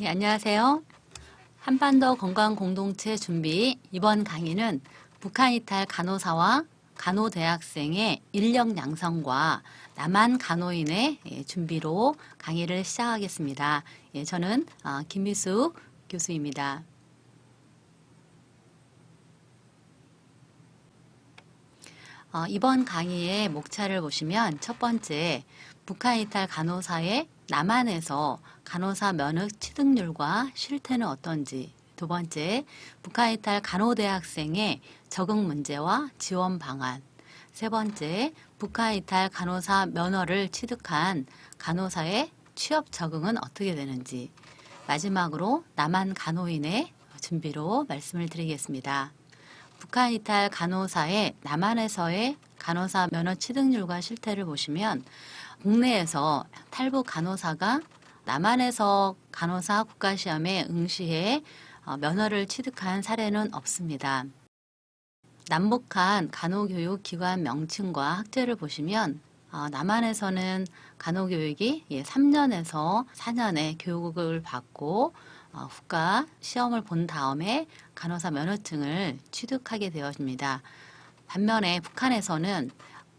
네, 안녕하세요. 한반도 건강 공동체 준비 이번 강의는 북한 이탈 간호사와 간호 대학생의 인력 양성과 남한 간호인의 예, 준비로 강의를 시작하겠습니다. 예, 저는 어, 김미숙 교수입니다. 어, 이번 강의의 목차를 보시면 첫 번째 북한 이탈 간호사의 남한에서 간호사 면허 취득률과 실태는 어떤지 두 번째 북한 이탈 간호대학생의 적응 문제와 지원 방안 세 번째 북한 이탈 간호사 면허를 취득한 간호사의 취업 적응은 어떻게 되는지 마지막으로 남한 간호인의 준비로 말씀을 드리겠습니다. 북한 이탈 간호사의 남한에서의 간호사 면허 취득률과 실태를 보시면 국내에서 탈북 간호사가 남한에서 간호사 국가시험에 응시해 어, 면허를 취득한 사례는 없습니다. 남북한 간호교육 기관 명칭과 학제를 보시면 어, 남한에서는 간호교육이 예, 3년에서 4년의 교육을 받고 어, 국가 시험을 본 다음에 간호사 면허증을 취득하게 되어집니다. 반면에 북한에서는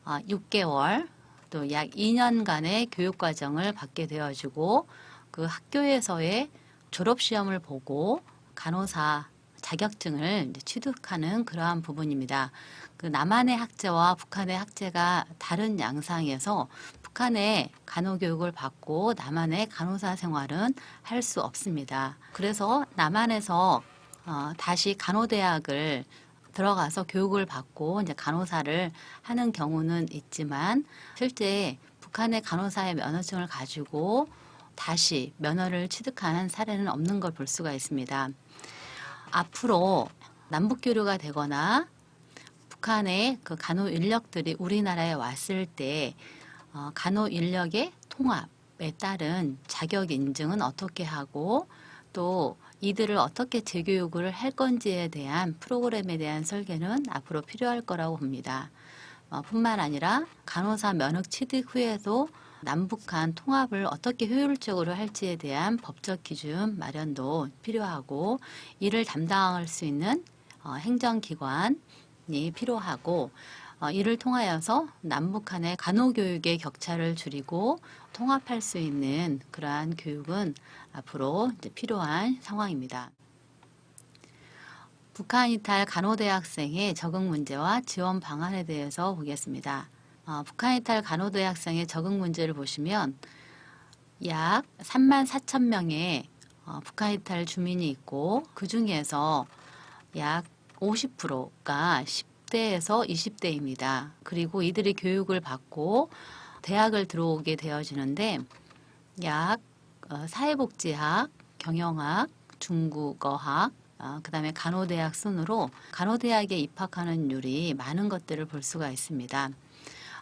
어, 6개월 또 약 2년간의 교육 과정을 받게 되어지고 그 학교에서의 졸업 시험을 보고 간호사 자격증을 취득하는 그러한 부분입니다. 그 남한의 학제와 북한의 학제가 다른 양상에서 북한의 간호교육을 받고 남한의 간호사 생활은 할 수 없습니다. 그래서 남한에서 어, 다시 간호대학을 들어가서 교육을 받고 이제 간호사를 하는 경우는 있지만 실제 북한의 간호사의 면허증을 가지고 다시 면허를 취득한 사례는 없는 걸 볼 수가 있습니다. 앞으로 남북 교류가 되거나 북한의 그 간호 인력들이 우리나라에 왔을 때 어, 간호 인력의 통합에 따른 자격 인증은 어떻게 하고 또 이들을 어떻게 재교육을 할 건지에 대한 프로그램에 대한 설계는 앞으로 필요할 거라고 봅니다. 어, 뿐만 아니라 간호사 면허 취득 후에도 남북한 통합을 어떻게 효율적으로 할지에 대한 법적 기준 마련도 필요하고 이를 담당할 수 있는 어, 행정기관이 필요하고 어, 이를 통하여서 남북한의 간호 교육의 격차를 줄이고 통합할 수 있는 그러한 교육은 앞으로 필요한 상황입니다. 북한 이탈 간호대학생의 적응 문제와 지원 방안에 대해서 보겠습니다. 어, 북한 이탈 간호대학생의 적응 문제를 보시면 약 3만 4천 명의 어, 북한 이탈 주민이 있고 그 중에서 약 50%가 10 대에서 20대입니다. 그리고 이들이 교육을 받고 대학을 들어오게 되어지는데 약 어, 사회복지학, 경영학, 중국어학, 어, 그다음에 간호대학 순으로 간호대학에 입학하는 율이 많은 것들을 볼 수가 있습니다.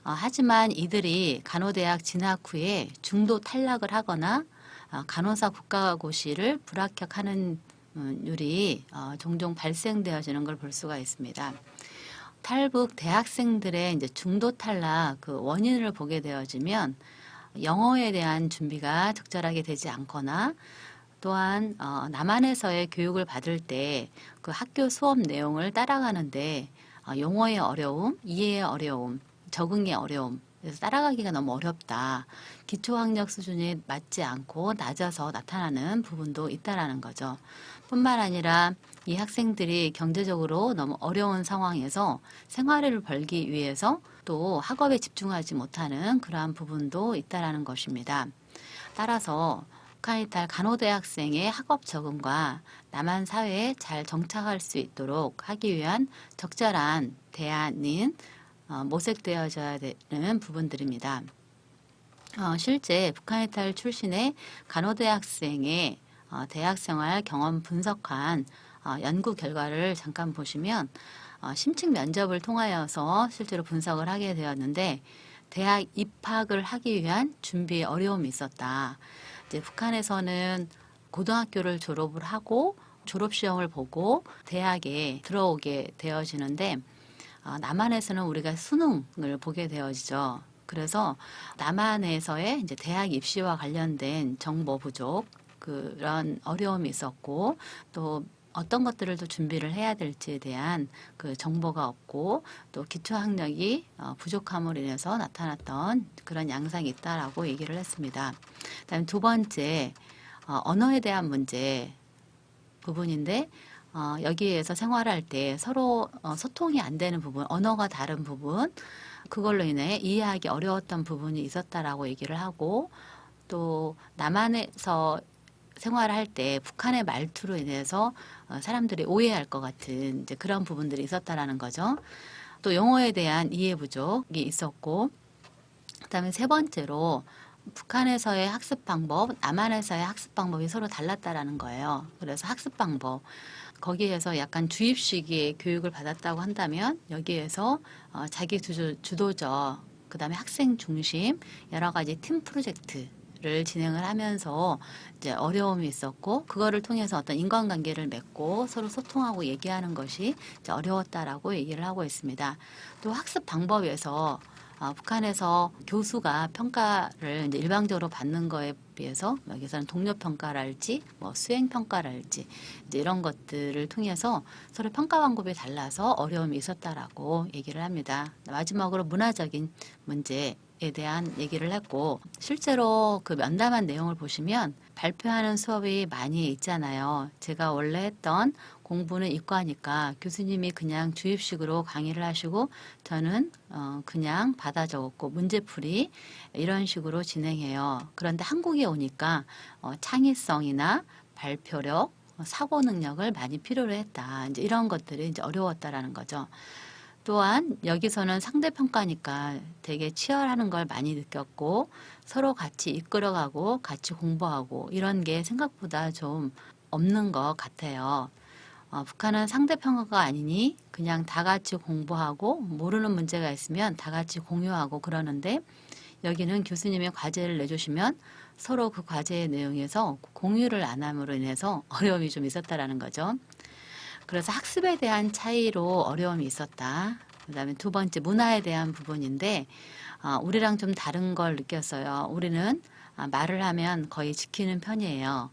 어, 하지만 이들이 간호대학 진학 후에 중도 탈락을 하거나 어, 간호사 국가고시를 불합격하는 음, 율이 어, 종종 발생되어지는 걸 볼 수가 있습니다. 탈북 대학생들의 이제 중도 탈락 그 원인을 보게 되어지면 영어에 대한 준비가 적절하게 되지 않거나 또한 어, 남한에서의 교육을 받을 때 그 학교 수업 내용을 따라가는데 어, 용어의 어려움, 이해의 어려움, 적응의 어려움, 그래서 따라가기가 너무 어렵다. 기초학력 수준이 맞지 않고 낮아서 나타나는 부분도 있다라는 거죠. 뿐만 아니라 이 학생들이 경제적으로 너무 어려운 상황에서 생활을 벌기 위해서 또 학업에 집중하지 못하는 그러한 부분도 있다라는 것입니다. 따라서 북한이탈 간호대학생의 학업 적응과 남한 사회에 잘 정착할 수 있도록 하기 위한 적절한 대안인 어, 모색되어져야 되는 부분들입니다. 어, 실제 북한이탈 출신의 간호대학생의 어, 대학생활 경험 분석한 어, 연구 결과를 잠깐 보시면 어, 심층 면접을 통하여서 실제로 분석을 하게 되었는데 대학 입학을 하기 위한 준비에 어려움이 있었다. 이제 북한에서는 고등학교를 졸업을 하고 졸업 시험을 보고 대학에 들어오게 되어지는데 어, 남한에서는 우리가 수능을 보게 되어지죠. 그래서 남한에서의 이제 대학 입시와 관련된 정보 부족, 그 그런 어려움이 있었고 또 어떤 것들을 또 준비를 해야 될지에 대한 그 정보가 없고 또 기초 학력이 어, 부족함으로 인해서 나타났던 그런 양상이 있다라고 얘기를 했습니다. 그다음에 두 번째 어, 언어에 대한 문제 부분인데 어, 여기에서 생활할 때 서로 어, 소통이 안 되는 부분, 언어가 다른 부분, 그걸로 인해 이해하기 어려웠던 부분이 있었다라고 얘기를 하고 또 남한에서 생활할 때 북한의 말투로 인해서 어, 사람들이 오해할 것 같은 이제 그런 부분들이 있었다라는 거죠. 또 영어에 대한 이해 부족이 있었고 그다음에 세 번째로 북한에서의 학습 방법, 남한에서의 학습 방법이 서로 달랐다라는 거예요. 그래서 학습 방법 거기에서 약간 주입식의 교육을 받았다고 한다면 여기에서 어, 자기 주도, 주도적 그다음에 학생 중심 여러 가지 팀 프로젝트 를 진행을 하면서 이제 어려움이 있었고 그거를 통해서 어떤 인간관계를 맺고 서로 소통하고 얘기하는 것이 이제 어려웠다라고 얘기를 하고 있습니다. 또 학습 방법에서 어, 북한에서 교수가 평가를 이제 일방적으로 받는 거에 비해서 여기서는 동료 평가랄지 뭐 수행 평가랄지 이제 이런 것들을 통해서 서로 평가 방법이 달라서 어려움이 있었다라고 얘기를 합니다. 마지막으로 문화적인 문제 에 대한 얘기를 했고 실제로 그 면담한 내용을 보시면 발표하는 수업이 많이 있잖아요. 제가 원래 했던 공부는 이과니까 교수님이 그냥 주입식으로 강의를 하시고 저는 어 그냥 받아 적었고 문제풀이 이런 식으로 진행해요. 그런데 한국에 오니까 어 창의성이나 발표력, 어, 사고 능력을 많이 필요로 했다. 이제 이런 것들이 이제 어려웠다라는 거죠. 또한 여기서는 상대 평가니까 되게 치열하는 걸 많이 느꼈고 서로 같이 이끌어가고 같이 공부하고 이런 게 생각보다 좀 없는 것 같아요. 어, 북한은 상대 평가가 아니니 그냥 다 같이 공부하고 모르는 문제가 있으면 다 같이 공유하고 그러는데 여기는 교수님이 과제를 내주시면 서로 그 과제의 내용에서 공유를 안 함으로 인해서 어려움이 좀 있었다라는 거죠. 그래서 학습에 대한 차이로 어려움이 있었다. 그다음에 두 번째 문화에 대한 부분인데 어, 우리랑 좀 다른 걸 느꼈어요. 우리는 아, 말을 하면 거의 지키는 편이에요.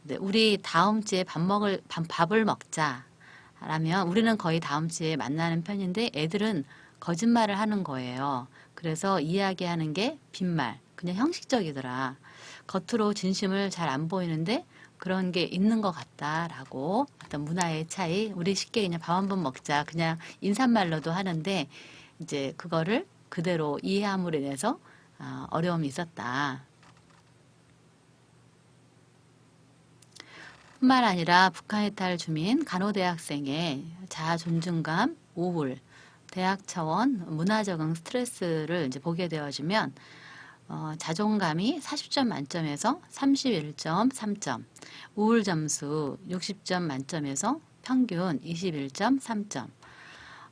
근데 우리 다음 주에 밥 먹을 밥, 밥을 먹자. 라면 우리는 거의 다음 주에 만나는 편인데 애들은 거짓말을 하는 거예요. 그래서 이야기하는 게 빈말, 그냥 형식적이더라. 겉으로 진심을 잘 안 보이는데 그런 게 있는 것 같다라고 어떤 문화의 차이. 우리 쉽게 그냥 밥 한 번 먹자. 그냥 인사말로도 하는데 이제 그거를 그대로 이해함으로 인해서 어, 어려움이 있었다. 뿐만 아니라 북한 해탈 주민 간호대학생의 자아 존중감, 우울, 대학 차원 문화 적응 스트레스를 이제 보게 되어지면 어, 자존감이 40점 만점에서 31.3점, 우울 점수 60점 만점에서 평균 21.3점,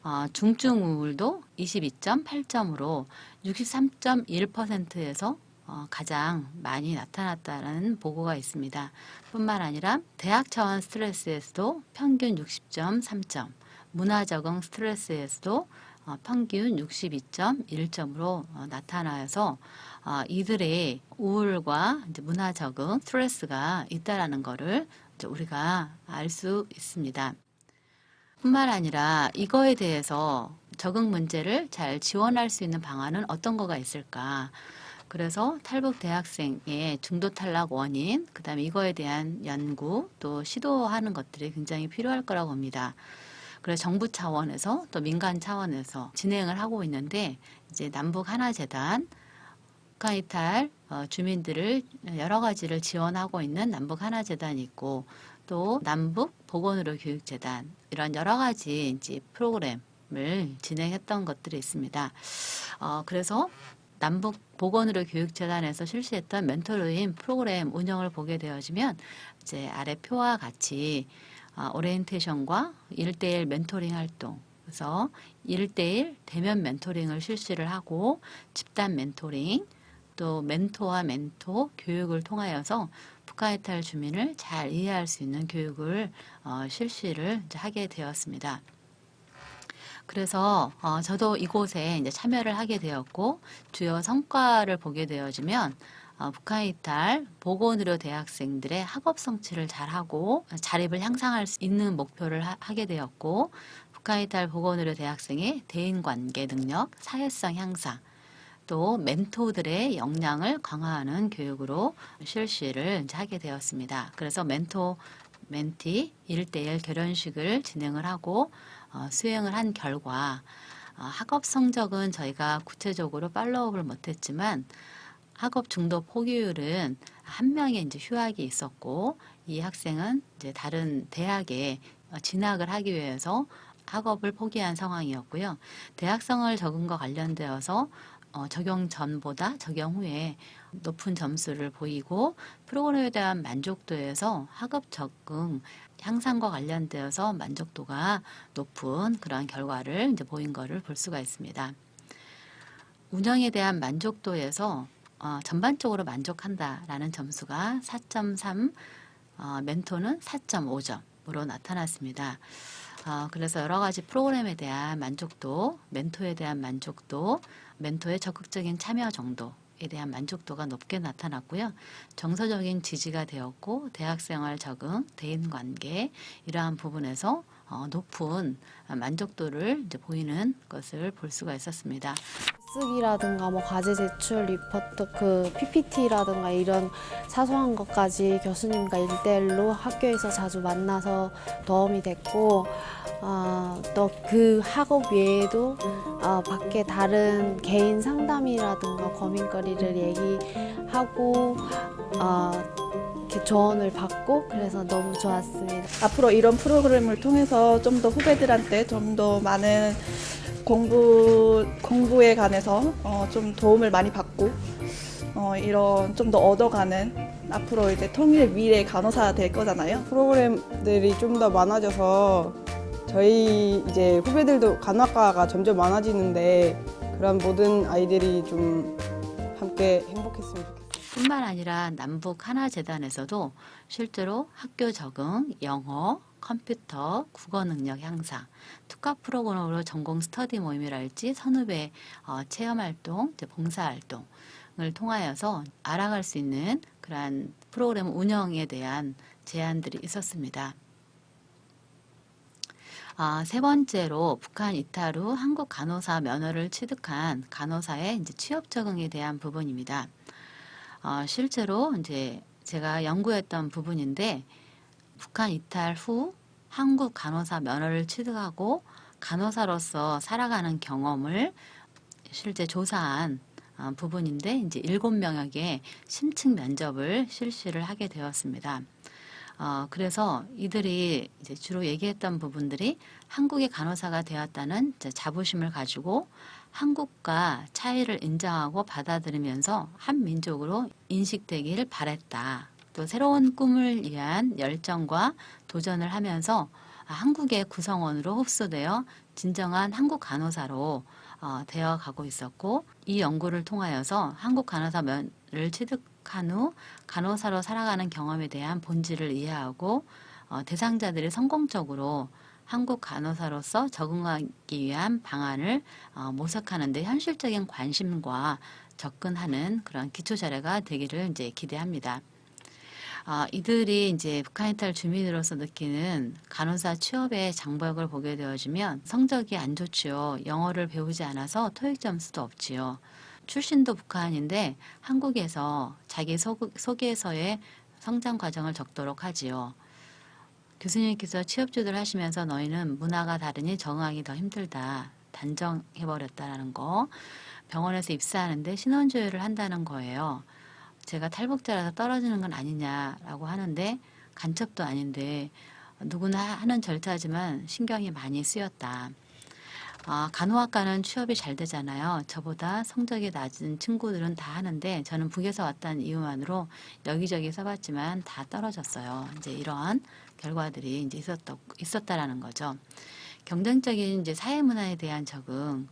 어, 중증 우울도 22.8점으로 63.1%에서 어, 가장 많이 나타났다는 보고가 있습니다. 뿐만 아니라 대학 차원 스트레스에서도 평균 60.3점, 문화 적응 스트레스에서도 어, 평균 62.1점으로 어, 나타나서 어, 이들의 우울과 문화 적응 스트레스가 있다라는 것을 우리가 알 수 있습니다. 뿐만 아니라 이거에 대해서 적응 문제를 잘 지원할 수 있는 방안은 어떤 거가 있을까? 그래서 탈북 대학생의 중도 탈락 원인, 그 다음에 이거에 대한 연구 또 시도하는 것들이 굉장히 필요할 거라고 봅니다. 그래서 정부 차원에서 또 민간 차원에서 진행을 하고 있는데 이제 남북 하나 재단 북한 이탈 어, 주민들을 여러 가지를 지원하고 있는 남북 하나 재단이 있고 또 남북 보건의료 교육재단 이런 여러 가지 이제 프로그램을 진행했던 것들이 있습니다. 어, 그래서 남북 보건의료 교육재단에서 실시했던 멘토링 프로그램 운영을 보게 되어지면 이제 아래 표와 같이 어, 오리엔테이션과 일대일 멘토링 활동 그래서 일대일 대면 멘토링을 실시를 하고 집단 멘토링 또 멘토와 멘토 교육을 통하여서 북한 해탈 주민을 잘 이해할 수 있는 교육을 어, 실시를 하게 되었습니다. 그래서 어, 저도 이곳에 이제 참여를 하게 되었고 주요 성과를 보게 되어지면 어, 북한 이탈 보건의료 대학생들의 학업 성취를 잘하고 자립을 향상할 수 있는 목표를 하, 하게 되었고 북한 이탈 보건의료 대학생의 대인관계 능력, 사회성 향상, 또 멘토들의 역량을 강화하는 교육으로 실시를 하게 되었습니다. 그래서 멘토 멘티 1대1 결혼식을 진행을 하고 어, 수행을 한 결과 어, 학업 성적은 저희가 구체적으로 팔로우업을 못했지만 학업 중도 포기율은 한 명의 이제 휴학이 있었고 이 학생은 이제 다른 대학에 어, 진학을 하기 위해서 학업을 포기한 상황이었고요. 대학생활 적응과 관련되어서 어, 적용 전보다 적용 후에 높은 점수를 보이고 프로그램에 대한 만족도에서 학업 적응 향상과 관련되어서 만족도가 높은 그러한 결과를 이제 보인 것을 볼 수가 있습니다. 운영에 대한 만족도에서 어, 전반적으로 만족한다라는 점수가 4.3, 어, 멘토는 4.5점으로 나타났습니다. 어, 그래서 여러 가지 프로그램에 대한 만족도, 멘토에 대한 만족도, 멘토의 적극적인 참여 정도 에 대한 만족도가 높게 나타났고요. 정서적인 지지가 되었고, 대학생활 적응, 대인관계 이러한 부분에서 어, 높은 만족도를 보이는 것을 볼 수가 있었습니다. 쓰기라든가 뭐 과제 제출 리포트 그 PPT라든가 이런 사소한 것까지 교수님과 일대일로 학교에서 자주 만나서 도움이 됐고 어, 또그 학업 외에도 어, 밖에 다른 개인 상담이라든가 고민거리를 얘기하고 어, 이렇게 조언을 받고 그래서 너무 좋았습니다. 앞으로 이런 프로그램을 통해서 좀 더 후배들한테 좀 더 많은 공부 공부에 관해서 어, 좀 도움을 많이 받고 어, 이런 좀 더 얻어가는 앞으로 이제 통일 미래 간호사 될 거잖아요. 프로그램들이 좀 더 많아져서 저희 이제 후배들도 간호학과가 점점 많아지는데 그런 모든 아이들이 좀 함께 행복했으면 좋겠어요. 뿐만 아니라 남북 하나재단에서도 실제로 학교 적응, 영어, 컴퓨터, 국어 능력 향상, 특화 프로그램으로 전공 스터디 모임이랄지 선후배 어, 체험 활동, 봉사 활동을 통하여서 알아갈 수 있는 그러한 프로그램 운영에 대한 제안들이 있었습니다. 아, 세 번째로 북한 이탈 후 한국 간호사 면허를 취득한 간호사의 이제 취업 적응에 대한 부분입니다. 어, 실제로 이제 제가 연구했던 부분인데 북한 이탈 후 한국 간호사 면허를 취득하고 간호사로서 살아가는 경험을 실제 조사한 어, 부분인데 이제 일곱 명에게 심층 면접을 실시를 하게 되었습니다. 어, 그래서 이들이 이제 주로 얘기했던 부분들이 한국의 간호사가 되었다는 자부심을 가지고 한국과 차이를 인정하고 받아들이면서 한 민족으로 인식되기를 바랬다. 또 새로운 꿈을 위한 열정과 도전을 하면서 아, 한국의 구성원으로 흡수되어 진정한 한국 간호사로 어, 되어 가고 있었고 이 연구를 통하여서 한국 간호사 면을 취득 한후 간호사로 살아가는 경험에 대한 본질을 이해하고 어, 대상자들이 성공적으로 한국 간호사로서 적응하기 위한 방안을 어, 모색하는 데 현실적인 관심과 접근하는 그런 기초 자료가 되기를 이제 기대합니다. 아, 이들이 이제 북한 이탈 주민으로서 느끼는 간호사 취업의 장벽을 보게 되어지면 성적이 안 좋지요. 영어를 배우지 않아서 토익 점수도 없지요. 출신도 북한인데 한국에서 자기 소, 소개서에 성장 과정을 적도록 하지요. 교수님께서 취업주들 하시면서 너희는 문화가 다르니 적응하기 더 힘들다. 단정해버렸다라는 거. 병원에서 입사하는데 신원조회를 한다는 거예요. 제가 탈북자라서 떨어지는 건 아니냐라고 하는데 간첩도 아닌데 누구나 하는 절차지만 신경이 많이 쓰였다. 아, 간호학과는 취업이 잘 되잖아요. 저보다 성적이 낮은 친구들은 다 하는데 저는 북에서 왔다는 이유만으로 여기저기 써봤지만 다 떨어졌어요. 이제 이러한 결과들이 이제 있었다, 있었다라는 거죠. 경쟁적인 이제 사회 문화에 대한 적응,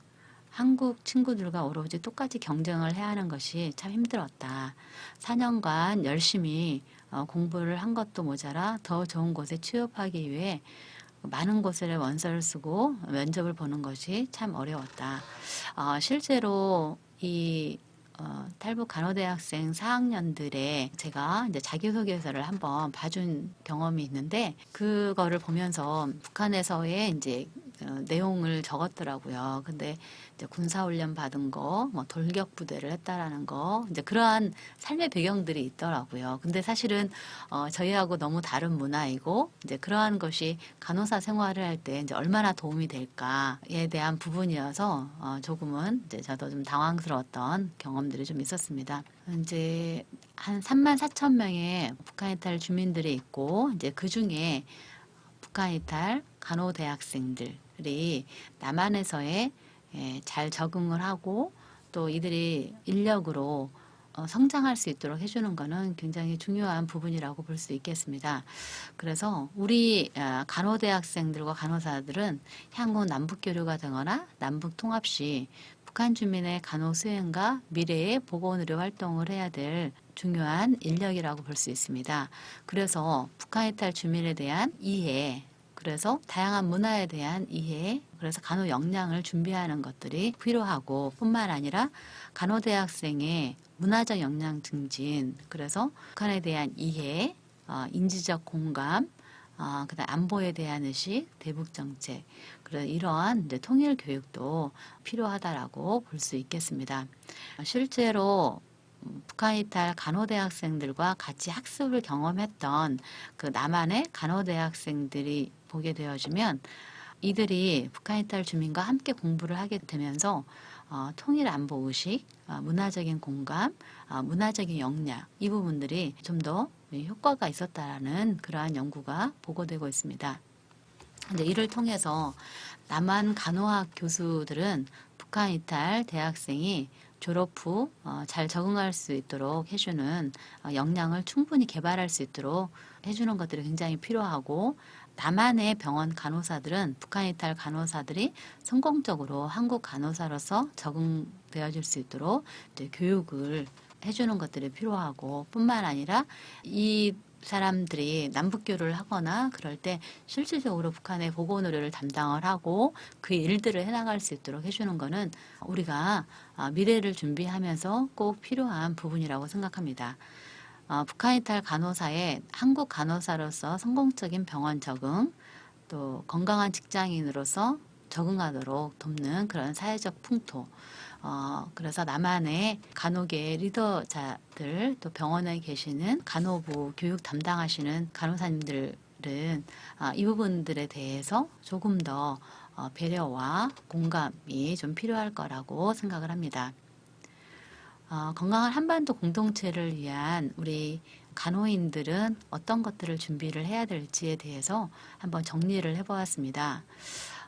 한국 친구들과 오로지 똑같이 경쟁을 해야 하는 것이 참 힘들었다. 4년간 열심히 어, 공부를 한 것도 모자라 더 좋은 곳에 취업하기 위해 많은 곳에 원서를 쓰고 면접을 보는 것이 참 어려웠다. 어, 실제로 이 어, 탈북 간호대학생 4학년들의 제가 이제 자기소개서를 한번 봐준 경험이 있는데 그거를 보면서 북한에서의 이제 어, 내용을 적었더라고요. 근데 이제 군사훈련 받은 거, 뭐 돌격 부대를 했다라는 거, 이제 그러한 삶의 배경들이 있더라고요. 근데 사실은 어, 저희하고 너무 다른 문화이고 이제 그러한 것이 간호사 생활을 할 때 이제 얼마나 도움이 될까에 대한 부분이어서 어, 조금은 이제 저도 좀 당황스러웠던 경험들이 좀 있었습니다. 이제 한 3만 4천 명의 북한 이탈 주민들이 있고 이제 그 중에 북한 이탈 간호 대학생들이 남한에서의 예, 잘 적응을 하고 또 이들이 인력으로 어, 성장할 수 있도록 해주는 것은 굉장히 중요한 부분이라고 볼 수 있겠습니다. 그래서 우리 아, 간호대학생들과 간호사들은 향후 남북교류가 되거나 남북통합 시 북한 주민의 간호 수행과 미래의 보건의료 활동을 해야 될 중요한 인력이라고 볼 수 있습니다. 그래서 북한 이탈 주민에 대한 이해, 그래서 다양한 문화에 대한 이해, 그래서 간호 역량을 준비하는 것들이 필요하고 뿐만 아니라 간호 대학생의 문화적 역량 증진, 그래서 북한에 대한 이해, 어, 인지적 공감, 어, 그다음 안보에 대한 의식, 대북 정책, 그런 이러한 이제 통일 교육도 필요하다라고 볼 수 있겠습니다. 어, 실제로 음, 북한 이탈 간호대학생들과 같이 학습을 경험했던 그 남한의 간호대학생들이 보게 되어지면 이들이 북한 이탈 주민과 함께 공부를 하게 되면서 어, 통일 안보 의식, 어, 문화적인 공감, 어, 문화적인 역량 이 부분들이 좀 더 효과가 있었다라는 그러한 연구가 보고되고 있습니다. 근데 이를 통해서 남한 간호학 교수들은 북한 이탈 대학생이 졸업 후 어, 잘 적응할 수 있도록 해주는 어, 역량을 충분히 개발할 수 있도록 해주는 것들이 굉장히 필요하고 남한의 병원 간호사들은 북한 이탈 간호사들이 성공적으로 한국 간호사로서 적응되어질 수 있도록 교육을 해주는 것들이 필요하고 뿐만 아니라 이 사람들이 남북교류를 하거나 그럴 때 실질적으로 북한의 보건 의료를 담당을 하고 그 일들을 해나갈 수 있도록 해주는 거는 우리가 아, 미래를 준비하면서 꼭 필요한 부분이라고 생각합니다. 어, 북한 이탈 간호사의 한국 간호사로서 성공적인 병원 적응, 또 건강한 직장인으로서 적응하도록 돕는 그런 사회적 풍토. 어, 그래서 남한의 간호계 리더자들 또 병원에 계시는 간호부 교육 담당하시는 간호사님들은 아, 이 부분들에 대해서 조금 더 어, 배려와 공감이 좀 필요할 거라고 생각을 합니다. 어, 건강한 한반도 공동체를 위한 우리 간호인들은 어떤 것들을 준비를 해야 될지에 대해서 한번 정리를 해보았습니다.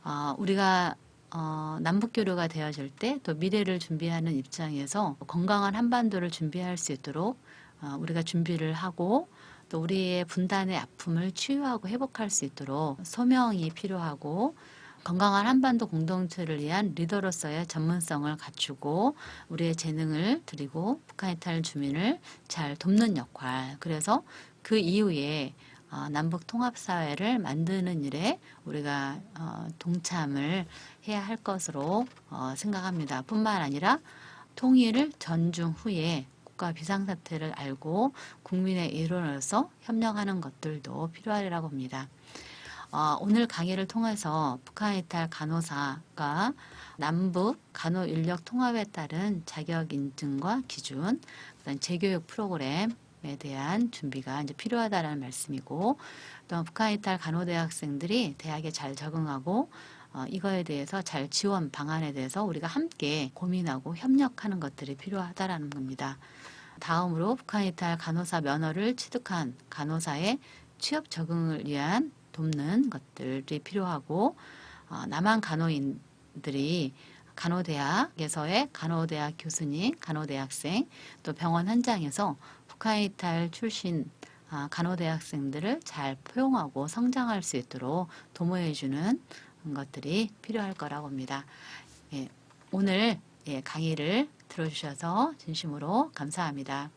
어, 우리가 어, 남북교류가 되어질 때 또 미래를 준비하는 입장에서 건강한 한반도를 준비할 수 있도록 어, 우리가 준비를 하고 또 우리의 분단의 아픔을 치유하고 회복할 수 있도록 소명이 필요하고 건강한 한반도 공동체를 위한 리더로서의 전문성을 갖추고 우리의 재능을 드리고 북한 이탈 주민을 잘 돕는 역할. 그래서 그 이후에 어, 남북 통합 사회를 만드는 일에 우리가 어, 동참을 해야 할 것으로 어, 생각합니다. 뿐만 아니라 통일을 전중 후에 국가 비상사태를 알고 국민의 일원으로서 협력하는 것들도 필요하리라고 봅니다. 어, 오늘 강의를 통해서 북한 이탈 간호사가 남북 간호 인력 통합에 따른 자격 인증과 기준, 그다음 재교육 프로그램 에 대한 준비가 이제 필요하다라는 말씀이고, 또 북한 이탈 간호 대학생들이 대학에 잘 적응하고 어, 이거에 대해서 잘 지원 방안에 대해서 우리가 함께 고민하고 협력하는 것들이 필요하다라는 겁니다. 다음으로 북한 이탈 간호사 면허를 취득한 간호사의 취업 적응을 위한 돕는 것들이 필요하고 어, 남한 간호인들이 간호대학에서의 간호대학 교수님, 간호대학생 또 병원 현장에서 북한 이탈 출신 아, 간호대학생들을 잘 포용하고 성장할 수 있도록 도모해주는 것들이 필요할 거라고 봅니다. 예, 오늘 예, 강의를 들어주셔서 진심으로 감사합니다.